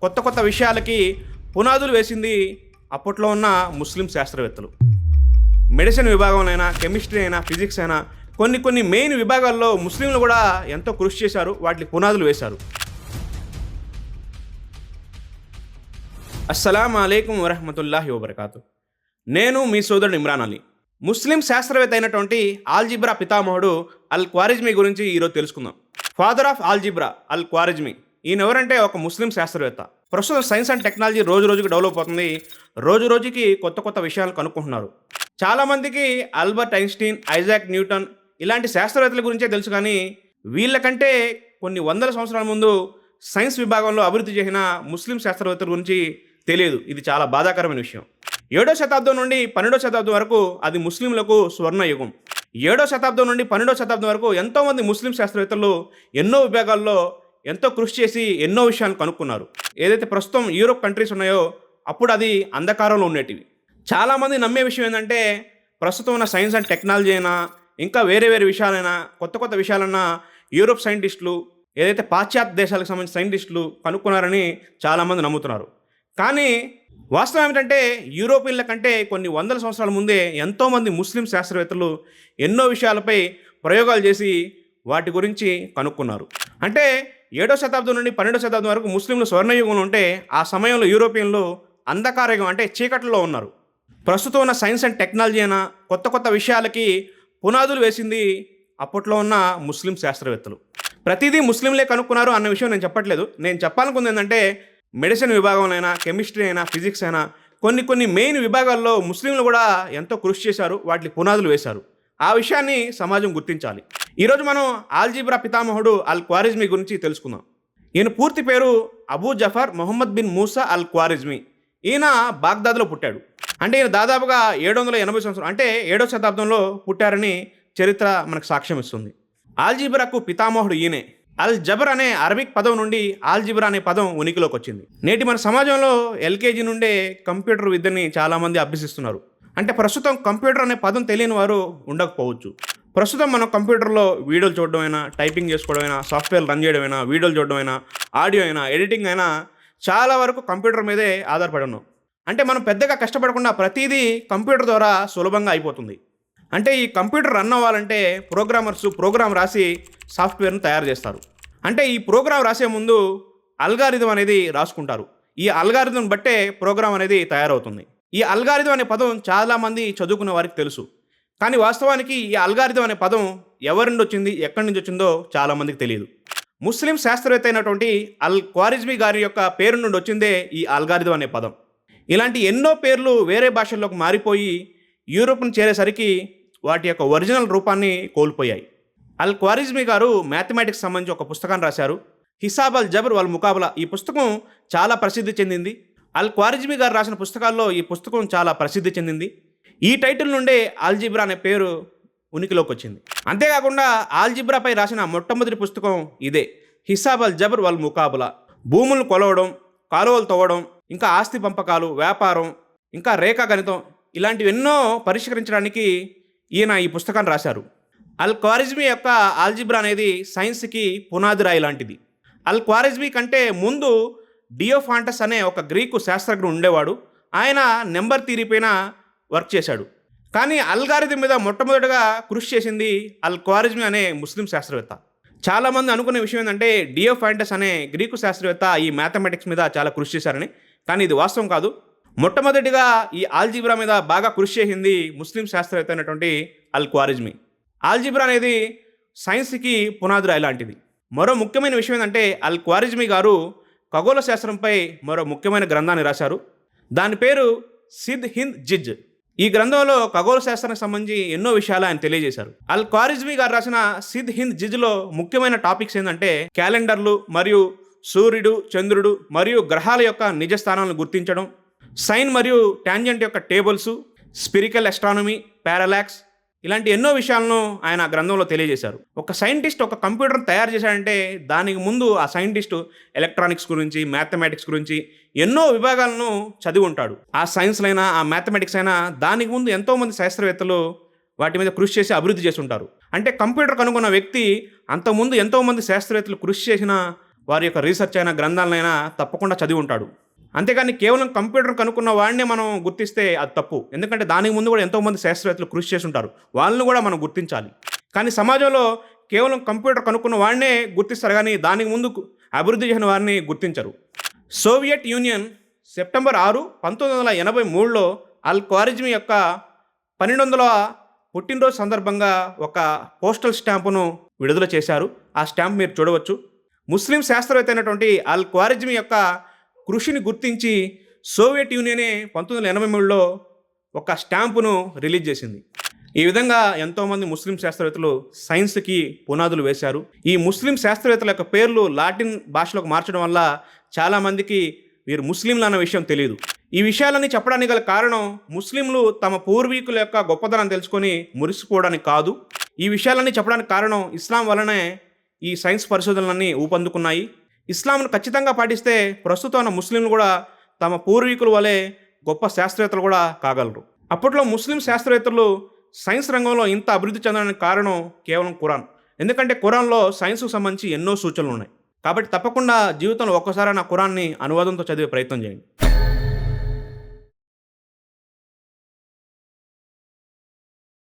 కొత్త కొత్త విషయాలకి పునాదులు వేసింది అప్పట్లో ఉన్న ముస్లిం శాస్త్రవేత్తలు. మెడిసిన్ విభాగంలోనైనా అయినా కెమిస్ట్రీ అయినా ఫిజిక్స్ అయినా కొన్ని కొన్ని మెయిన్ విభాగాల్లో ముస్లింలు కూడా ఎంతో కృషి చేశారు వాటికి పునాదులు వేశారు. అస్సలం అయికం వరహమతుల్లాహి వబర్కాతు. నేను మీ సోదరుడు ఇమ్రాన్ అలీ. ముస్లిం శాస్త్రవేత్త అయినటువంటి ఆల్జిబ్రా పితామహుడు అల్ క్వారిజ్మీ గురించి ఈరోజు తెలుసుకుందాం. Father of algebra Al Khwarizmi ఈయన ఎవరంటే ఒక ముస్లిం శాస్త్రవేత్త. ప్రస్తుతం సైన్స్ అండ్ టెక్నాలజీ రోజు రోజుకి డెవలప్ అవుతుంది. రోజు రోజుకి కొత్త కొత్త విషయాలు కనుక్కుంటున్నారు. చాలామందికి ఆల్బర్ట్ ఐన్స్టీన్ ఐజాక్ న్యూటన్ ఇలాంటి శాస్త్రవేత్తల గురించే తెలుసు కానీ వీళ్ళకంటే కొన్ని వందల సంవత్సరాల ముందు సైన్స్ విభాగంలో అభివృద్ధి చేసిన ముస్లిం శాస్త్రవేత్తల గురించి తెలియదు. ఇది చాలా బాధాకరమైన విషయం. ఏడో శతాబ్దం నుండి పన్నెండో శతాబ్దం వరకు అది ముస్లింలకు స్వర్ణయుగం. ఏడో శతాబ్దం నుండి పన్నెండో శతాబ్దం వరకు ఎంతోమంది ముస్లిం శాస్త్రవేత్తలు ఎన్నో విభాగాల్లో ఎంతో కృషి చేసి ఎన్నో విషయాలు కనుక్కున్నారు. ఏదైతే ప్రస్తుతం యూరోప్ కంట్రీస్ ఉన్నాయో అప్పుడు అది అంధకారంలో ఉండేటివి. చాలామంది నమ్మే విషయం ఏంటంటే ప్రస్తుతం ఉన్న సైన్స్ అండ్ టెక్నాలజీ అయినా ఇంకా వేరే వేరే విషయాలైనా కొత్త కొత్త విషయాలన్నా యూరోప్ సైంటిస్టులు ఏదైతే పాశ్చాత్య దేశాలకు సంబంధించిన సైంటిస్టులు కనుక్కున్నారని చాలామంది నమ్ముతున్నారు. కానీ వాస్తవం ఏమిటంటే యూరోపియన్ల కంటే కొన్ని వందల సంవత్సరాల ముందే ఎంతోమంది ముస్లిం శాస్త్రవేత్తలు ఎన్నో విషయాలపై ప్రయోగాలు చేసి వాటి గురించి కనుక్కున్నారు. అంటే ఏడో శతాబ్దం నుండి పన్నెండో శతాబ్దం వరకు ముస్లింలు స్వర్ణయుగంలో ఉంటే ఆ సమయంలో యూరోపియన్లు అంధకారయుగం అంటే చీకట్లో ఉన్నారు. ప్రస్తుతం ఉన్న సైన్స్ అండ్ టెక్నాలజీ అయినా కొత్త కొత్త విషయాలకి పునాదులు వేసింది అప్పట్లో ఉన్న ముస్లిం శాస్త్రవేత్తలు. ప్రతిదీ ముస్లింలే కనుక్కున్నారు అన్న విషయం నేను చెప్పట్లేదు. నేను చెప్పాలనుకుంది ఏంటంటే మెడిసిన్ విభాగంలోనైనా అయినా కెమిస్ట్రీ అయినా ఫిజిక్స్ అయినా కొన్ని కొన్ని మెయిన్ విభాగాల్లో ముస్లింలు కూడా ఎంతో కృషి చేశారు వాటికి పునాదులు వేశారు. ఆ విషయాన్ని సమాజం గుర్తించాలి. ఈరోజు మనం ఆల్జీబ్రా పితామహుడు అల్ క్వారిజ్మీ గురించి తెలుసుకుందాం. ఈయన పూర్తి పేరు Abu Jafar Muhammad bin Musa Al Khwarizmi ఈయన బాగ్దాద్లో పుట్టాడు. అంటే ఈయన దాదాపుగా ఏడు వందల ఎనభై సంవత్సరం అంటే ఏడో శతాబ్దంలో పుట్టారని చరిత్ర మనకు సాక్ష్యం ఇస్తుంది. ఆల్జీబ్రాకు పితామహుడు ఈయనే. అల్ జబర్ అనే అరబిక్ పదం నుండి ఆల్జిబ్రా అనే పదం ఉనికిలోకి వచ్చింది. నేటి మన సమాజంలో ఎల్కేజీ నుండే కంప్యూటర్ విద్యని చాలామంది అభ్యసిస్తున్నారు. అంటే ప్రస్తుతం కంప్యూటర్ అనే పదం తెలియని వారు ఉండకపోవచ్చు. ప్రస్తుతం మనం కంప్యూటర్లో వీడియోలు చూడడం అయినా టైపింగ్ చేసుకోవడమైనా సాఫ్ట్వేర్ రన్ చేయడమైనా వీడియోలు చూడడమైనా ఆడియో అయినా ఎడిటింగ్ అయినా చాలా వరకు కంప్యూటర్ మీదే ఆధారపడి ఉన్నాం. అంటే మనం పెద్దగా కష్టపడకుండా ప్రతిదీ కంప్యూటర్ ద్వారా సులభంగా అయిపోతుంది. అంటే ఈ కంప్యూటర్ రన్ అవ్వాలంటే ప్రోగ్రామర్స్ ప్రోగ్రామ్ రాసి సాఫ్ట్వేర్ను తయారు చేస్తారు. అంటే ఈ ప్రోగ్రామ్ రాసే ముందు అల్గారిథం అనేది రాసుకుంటారు. ఈ అల్గారిథం బట్టే ప్రోగ్రామ్ అనేది తయారవుతుంది. ఈ అల్గారిథం అనే పదం చాలామంది చదువుకునే వారికి తెలుసు. కానీ వాస్తవానికి ఈ అల్గారిథం అనే పదం ఎవరి నుండి వచ్చింది ఎక్కడి నుంచి వచ్చిందో చాలామందికి తెలియదు. ముస్లిం శాస్త్రవేత్త అయినటువంటి అల్ క్వారిజ్మి గారి యొక్క పేరు నుండి వచ్చిందే ఈ అల్గారిథం అనే పదం. ఇలాంటి ఎన్నో పేర్లు వేరే భాషల్లోకి మారిపోయి యూరోప్ను చేరేసరికి వాటి యొక్క ఒరిజినల్ రూపాన్ని కోల్పోయాయి. అల్ క్వారిజ్మి గారు మ్యాథమెటిక్స్ సంబంధించి ఒక పుస్తకాన్ని రాశారు. హిసాబ్ అల్ జబర్ వల్ ముకాబలా ఈ పుస్తకం చాలా ప్రసిద్ధి చెందింది. అల్ క్వారిజ్మి గారు రాసిన పుస్తకాల్లో ఈ పుస్తకం చాలా ప్రసిద్ధి చెందింది. ఈ టైటిల్ నుండే ఆల్జిబ్రా అనే పేరు ఉనికిలోకి వచ్చింది అంతేకాకుండా ఆల్జిబ్రాపై రాసిన మొట్టమొదటి పుస్తకం ఇదే హిసాబ్ అల్ జబర్ వల్ ముకాబలా. భూములను కొలవడం కాలువలు తవ్వడం ఇంకా ఆస్తి పంపకాలు వ్యాపారం ఇంకా రేఖా గణితం ఇలాంటివి ఎన్నో పరిష్కరించడానికి ఈయన ఈ పుస్తకాన్ని రాశారు. అల్ క్వారిజ్మీ యొక్క ఆల్జిబ్రా అనేది సైన్స్కి పునాది రాయి లాంటిది. అల్ క్వారిజ్మీ కంటే ముందు డియోఫాంటస్ అనే ఒక గ్రీకు శాస్త్రజ్ఞుడు ఉండేవాడు. ఆయన నెంబర్ తీరిపోయిన వర్క్ చేశాడు. కానీ అల్గారిథం మీద మొట్టమొదటిగా కృషి చేసింది అల్ క్వారిజ్మి అనే ముస్లిం శాస్త్రవేత్త. చాలామంది అనుకునే విషయం ఏంటంటే డియోఫాంటస్ అనే గ్రీకు శాస్త్రవేత్త ఈ మ్యాథమెటిక్స్ మీద చాలా కృషి చేశారని. కానీ ఇది వాస్తవం కాదు. మొట్టమొదటిగా ఈ ఆల్జీబ్రా మీద బాగా కృషి చేసింది ముస్లిం శాస్త్రవేత్త అయినటువంటి అల్ క్వారిజ్మి ఆల్జీబ్రా అనేది సైన్స్కి పునాది రాయి లాంటిది. మరో ముఖ్యమైన విషయం ఏంటంటే అల్ క్వారిజ్మి గారు ఖగోళ శాస్త్రంపై మరో ముఖ్యమైన గ్రంథాన్ని రాశారు. దాని పేరు సిద్ హింద్ జిజ్. ఈ గ్రంథంలో ఖగోళ శాస్త్రానికి సంబంధించి ఎన్నో విషయాలు ఆయన తెలియజేశారు. అల్ క్వారిజ్మి గారు రాసిన సిద్ హింద్ జిజ్లో ముఖ్యమైన టాపిక్స్ ఏంటంటే క్యాలెండర్లు మరియు సూర్యుడు చంద్రుడు మరియు గ్రహాల యొక్క నిజ స్థానాలను గుర్తించడం సైన్ మరియు ట్యాంజెంట్ యొక్క టేబుల్స్ స్పిరికల్ ఎస్ట్రానమీ పారాలాక్స్ ఇలాంటి ఎన్నో విషయాలను ఆయన గ్రంథంలో తెలియజేశారు. ఒక సైంటిస్ట్ ఒక కంప్యూటర్ తయారు చేశాడంటే దానికి ముందు ఆ సైంటిస్ట్ ఎలక్ట్రానిక్స్ గురించి మ్యాథమెటిక్స్ గురించి ఎన్నో విభాగాలను చదివి ఉంటాడు ఆ సైన్స్లో అయినా ఆ మ్యాథమెటిక్స్ అయినా దానికి ముందు ఎంతోమంది శాస్త్రవేత్తలు వాటి మీద కృషి చేసి అభివృద్ధి చేసి ఉంటారు అంటే కంప్యూటర్ కనుగొన్న వ్యక్తి అంతకుముందు ఎంతోమంది శాస్త్రవేత్తలు కృషి చేసిన వారి యొక్క రీసెర్చ్ అయిన గ్రంథాలనైనా తప్పకుండా చదివి ఉంటాడు. అంతేగాని కేవలం కంప్యూటర్ కనుక్కున్న వాడినే మనం గుర్తిస్తే అది తప్పు. ఎందుకంటే దానికి ముందు కూడా ఎంతోమంది శాస్త్రవేత్తలు కృషి చేసి ఉంటారు. వాళ్ళని కూడా మనం గుర్తించాలి. కానీ సమాజంలో కేవలం కంప్యూటర్ కనుక్కున్న వాడినే గుర్తిస్తారు కానీ దానికి ముందు అభివృద్ధి చేసిన వారిని గుర్తించరు. సోవియట్ యూనియన్ సెప్టెంబర్ ఆరు పంతొమ్మిది వందల ఎనభై మూడులో అల్ క్వారిజ్మి యొక్క పన్నెండు వందల పుట్టినరోజు సందర్భంగా ఒక పోస్టల్ స్టాంపును విడుదల చేశారు. ఆ స్టాంప్ మీరు చూడవచ్చు. ముస్లిం శాస్త్రవేత్త అయినటువంటి అల్ క్వారిజ్మి యొక్క కృషిని గుర్తించి సోవియట్ యూనియనే పంతొమ్మిది వందల ఎనభై మూడులో ఒక స్టాంపును రిలీజ్ చేసింది. ఈ విధంగా ఎంతోమంది ముస్లిం శాస్త్రవేత్తలు సైన్స్కి పునాదులు వేశారు. ఈ ముస్లిం శాస్త్రవేత్తల యొక్క పేర్లు లాటిన్ భాషలోకి మార్చడం వల్ల చాలామందికి వీరు ముస్లింలు అన్న విషయం తెలియదు ఈ విషయాలన్నీ చెప్పడానికి గల కారణం ముస్లింలు తమ పూర్వీకుల యొక్క గొప్పతనం తెలుసుకొని మురిసిపోవడానికి కాదు. ఈ విషయాలన్నీ చెప్పడానికి కారణం ఇస్లాం వలనే ఈ సైన్స్ పరిశోధనలన్నీ ఊపందుకున్నాయి. ఇస్లాంను ఖచ్చితంగా పాటిస్తే ప్రస్తుతం ఉన్న ముస్లింలు కూడా తమ పూర్వీకుల వలె గొప్ప శాస్త్రవేత్తలు కూడా కాగలరు. అప్పట్లో ముస్లిం శాస్త్రవేత్తలు సైన్స్ రంగంలో ఇంత అభివృద్ధి చెందడానికి కారణం కేవలం ఖురాన్. ఎందుకంటే ఖురాన్లో సైన్స్కు సంబంధించి ఎన్నో సూచనలు ఉన్నాయి. కాబట్టి తప్పకుండా జీవితంలో ఒక్కసారి నా కురాన్ని అనువాదంతో చదివే ప్రయత్నం చేయండి.